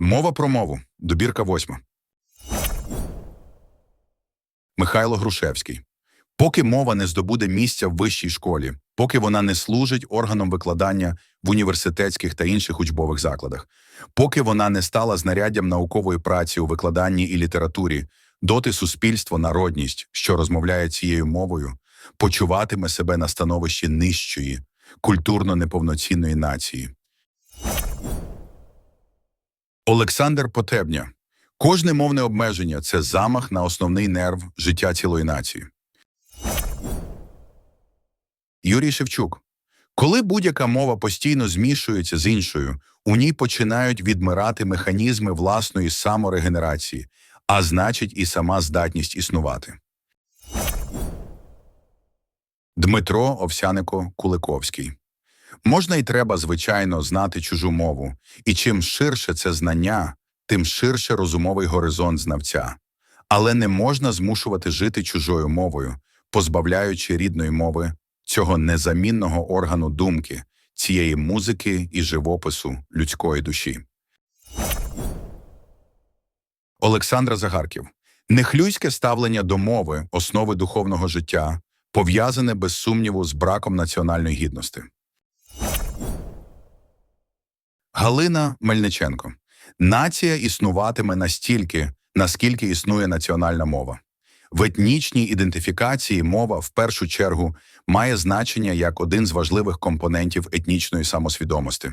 Мова про мову. Добірка восьма. Михайло Грушевський. Поки мова не здобуде місця в вищій школі, поки вона не служить органом викладання в університетських та інших учбових закладах, поки вона не стала знаряддям наукової праці у викладанні і літературі, доти суспільство, народність, що розмовляє цією мовою, почуватиме себе на становищі нижчої, культурно неповноцінної нації. Олександр Потебня. Кожне мовне обмеження це замах на основний нерв життя цілої нації. Юрій Шевчук. Коли будь-яка мова постійно змішується з іншою, у ній починають відмирати механізми власної саморегенерації, а значить і сама здатність існувати. Дмитро Овсянико Куликовський. Можна і треба, звичайно, знати чужу мову, і чим ширше це знання, тим ширше розумовий горизонт знавця. Але не можна змушувати жити чужою мовою, позбавляючи рідної мови цього незамінного органу думки, цієї музики і живопису людської душі. Олександра Загарків. Нехлюйське ставлення до мови, основи духовного життя, пов'язане без сумніву з браком національної гідності. Галина Мельниченко. Нація існуватиме настільки, наскільки існує національна мова. В етнічній ідентифікації мова в першу чергу має значення як один з важливих компонентів етнічної самосвідомості,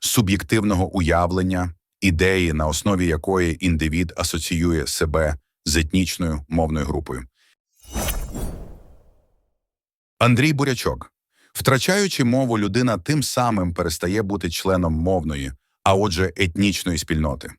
суб'єктивного уявлення, ідеї, на основі якої індивід асоціює себе з етнічною мовною групою. Андрій Бурячок. Втрачаючи мову, людина тим самим перестає бути членом мовної, а отже, етнічної спільноти.